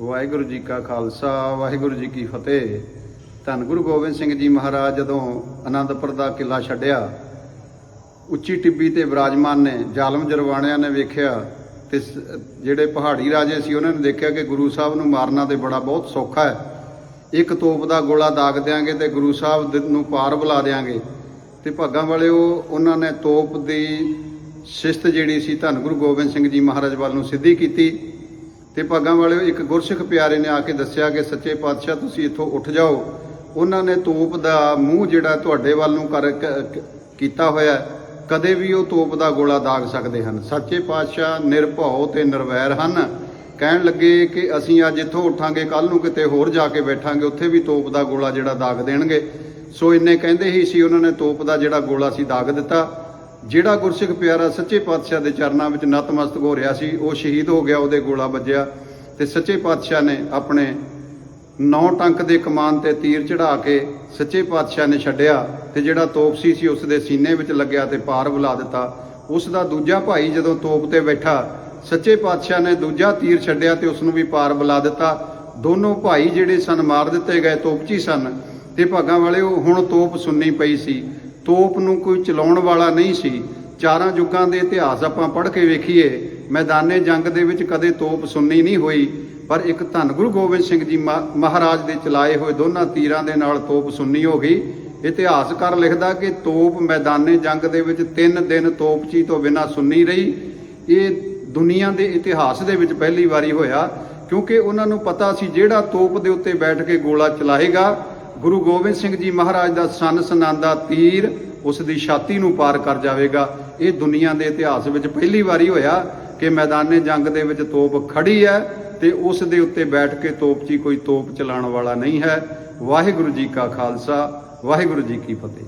ਵਾਹਿਗੁਰੂ ਜੀ ਕਾ ਖਾਲਸਾ, ਵਾਹਿਗੁਰੂ ਜੀ ਕੀ ਫਤਿਹ। ਧੰਨ ਗੁਰੂ ਗੋਬਿੰਦ ਸਿੰਘ ਜੀ ਮਹਾਰਾਜ ਜਦੋਂ ਆਨੰਦਪੁਰ ਦਾ ਕਿਲਾ ਛੱਡਿਆ, ਉੱਚੀ ਟਿੱਬੀ ਤੇ ਵਿਰਾਜਮਾਨ ਨੇ, ਜ਼ਾਲਮ ਜਰਵਾਣਿਆਂ ਨੇ ਵੇਖਿਆ ਤੇ ਸ- ਜਿਹੜੇ ਪਹਾੜੀ ਰਾਜੇ ਸੀ, ਉਹਨਾਂ ਨੇ ਦੇਖਿਆ ਕਿ ਗੁਰੂ ਸਾਹਿਬ ਨੂੰ ਮਾਰਨਾ ਤੇ ਬੜਾ ਬਹੁਤ ਸੌਖਾ ਹੈ। ਇੱਕ ਤੋਪ ਦਾ ਗੋਲਾ ਦਾਗ ਦਿਆਂਗੇ ਤੇ ਗੁਰੂ ਸਾਹਿਬ ਦ- ਨੂੰ ਪਾਰ ਬੁਲਾ ਦਿਆਂਗੇ। ਤੇ ਭਾਗਾਂ ਵਾਲਿਓ, ਉਹਨਾਂ ਨੇ ਤੋਪ ਦੀ ਸ਼ਿਸਤ ਜਿਹੜੀ ਸੀ, ਧੰਨ ਗੁਰੂ ਗੋਬਿੰਦ ਸਿੰਘ ਜੀ ਮਹਾਰਾਜ ਵੱਲ ਨੂੰ ਸਿੱਧੀ ਕੀਤੀ। ਤੇ ਭਾਗਾਂ ਵਾਲਿਓ, ਇੱਕ ਗੁਰਸਿੱਖ ਪਿਆਰੇ ਨੇ ਆ ਕੇ ਦੱਸਿਆ ਕਿ ਸੱਚੇ ਪਾਤਸ਼ਾਹ ਤੁਸੀਂ ਇੱਥੋਂ ਉੱਠ ਜਾਓ। ਉਹਨਾਂ ਨੇ ਤੋਪ ਦਾ ਮੂੰਹ ਜਿਹੜਾ ਤੁਹਾਡੇ ਵੱਲ ਨੂੰ ਕਰ ਕ- ਕੀਤਾ ਹੋਇਆ ਕਦੇ ਵੀ ਉਹ ਤੋਪ ਦਾ ਗੋਲਾ ਦਾਗ ਸਕਦੇ ਹਨ। ਸੱਚੇ ਪਾਤਸ਼ਾਹ ਨਿਰਭਉ ਤੇ ਨਿਰਵੈਰ ਹਨ। ਕਹਿਣ ਲੱਗੇ ਕਿ ਅਸੀਂ ਅੱਜ ਇੱਥੋਂ ਉੱਠਾਂਗੇ ਕੱਲ ਨੂੰ ਕਿਤੇ ਹੋਰ ਜਾ ਕੇ ਬੈਠਾਂਗੇ, ਉੱਥੇ ਵੀ ਤੋਪ ਦਾ ਗੋਲਾ ਜਿਹੜਾ ਦਾਗ ਦੇਣਗੇ। ਸੋ ਇੰਨੇ ਕਹਿੰਦੇ ਹੀ ਸੀ, ਉਹਨਾਂ ਨੇ ਤੋਪ ਦਾ ਜਿਹੜਾ ਗੋਲਾ ਸੀ ਦਾਗ ਦਿੱਤਾ। ਜਿਹੜਾ ਗੁਰਸਿੱਖ ਪਿਆਰਾ ਸੱਚੇ ਪਾਤਸ਼ਾਹ ਦੇ ਚਰਨਾਂ ਵਿੱਚ ਨਤਮਸਤਕ ਹੋ ਰਿਹਾ ਸੀ, ਉਹ ਸ਼ਹੀਦ ਹੋ ਗਿਆ, ਉਹਦੇ ਗੋਲਾ ਵੱਜਿਆ ਤੇ ਸੱਚੇ ਪਾਤਸ਼ਾਹ ਨੇ ਆਪਣੇ ਨੌ ਟੰਕ ਦੇ ਕਮਾਨ ਤੇ ਤੀਰ ਚੜਾ ਕੇ ਸੱਚੇ ਪਾਤਸ਼ਾਹ ਨੇ ਛੱਡਿਆ ਤੇ ਜਿਹੜਾ ਤੋਪਸੀ ਸੀ ਉਸ ਦੇ ਸੀਨੇ ਵਿੱਚ ਲੱਗਿਆ ਤੇ ਪਾਰ ਬੁਲਾ ਦਿੱਤਾ। ਉਸ ਦਾ ਦੂਜਾ ਭਾਈ ਜਦੋਂ ਤੋਪ ਤੇ ਬੈਠਾ, ਸੱਚੇ ਪਾਤਸ਼ਾਹ ਨੇ ਦੂਜਾ ਤੀਰ ਛੱਡਿਆ ਤੇ ਉਸ ਨੂੰ ਵੀ ਪਾਰ ਬੁਲਾ ਦਿੱਤਾ। ਦੋਨੋਂ ਭਾਈ ਜਿਹੜੇ ਸਨ, ਮਾਰ ਦਿੱਤੇ ਗਏ ਤੋਪਚੀ ਸਨ ਤੇ ਭਾਗਾਂ ਵਾਲੇ ਉਹ ਹੁਣ ਤੋਪ ਸੁੰਨੀ ਪਈ ਸੀ। ਤੋਪ ਨੂੰ ਕੋਈ ਚਲਾਉਣ ਵਾਲਾ ਨਹੀਂ ਸੀ। ਚਾਰਾਂ ਯੁੱਗਾਂ ਦੇ ਇਤਿਹਾਸ ਆਪਾਂ ਪੜ੍ਹ ਕੇ ਵੇਖੀਏ, ਮੈਦਾਨੇ ਜੰਗ ਦੇ ਵਿੱਚ ਕਦੇ ਤੋਪ ਸੁੰਨੀ ਨਹੀਂ ਹੋਈ, ਪਰ ਇੱਕ ਧੰਨ ਗੁਰੂ ਗੋਬਿੰਦ ਸਿੰਘ ਜੀ ਮਹਾ- ਮਹਾਰਾਜ ਦੇ ਚਲਾਏ ਹੋਏ ਦੋਨਾਂ ਤੀਰਾਂ ਦੇ ਨਾਲ ਤੋਪ ਸੁੰਨੀ ਹੋ ਗਈ। ਇਤਿਹਾਸਕਾਰ ਲਿਖਦਾ ਕਿ ਤੋਪ ਮੈਦਾਨੇ ਜੰਗ ਦੇ ਵਿੱਚ 3 ਦਿਨ ਤੋਪਚੀ ਤੋਂ ਬਿਨਾਂ ਸੁੰਨੀ ਰਹੀ। ਇਹ ਦੁਨੀਆ ਦੇ ਇਤਿਹਾਸ ਦੇ ਵਿੱਚ ਪਹਿਲੀ ਵਾਰੀ ਹੋਇਆ, ਕਿਉਂਕਿ ਉਹਨਾਂ ਨੂੰ ਪਤਾ ਸੀ ਜਿਹੜਾ ਤੋਪ ਦੇ ਉੱਤੇ ਬੈਠ ਕੇ ਗੋਲਾ ਚਲਾਏਗਾ ਗੁਰੂ ਗੋਬਿੰਦ ਸਿੰਘ ਜੀ ਮਹਾਰਾਜ ਦਾ ਸਨ ਸਨਾਂਦਾ ਤੀਰ ਉਸ ਦੀ ਛਾਤੀ ਨੂੰ ਪਾਰ ਕਰ ਜਾਵੇਗਾ। ਇਹ ਦੁਨੀਆ ਦੇ ਇਤਿਹਾਸ ਵਿੱਚ ਪਹਿਲੀ ਵਾਰੀ ਹੋਇਆ ਕਿ ਮੈਦਾਨੇ ਜੰਗ ਦੇ ਵਿੱਚ ਤੋਪ ਖੜੀ ਹੈ ਤੇ ਉਸ ਦੇ ਉੱਤੇ ਬੈਠ ਕੇ ਤੋਪਚੀ ਕੋਈ ਤੋਪ ਚਲਾਉਣ ਵਾਲਾ ਨਹੀਂ ਹੈ। ਵਾਹਿਗੁਰੂ ਜੀ ਕਾ ਖਾਲਸਾ, ਵਾਹਿਗੁਰੂ ਜੀ ਕੀ ਫਤਿਹ।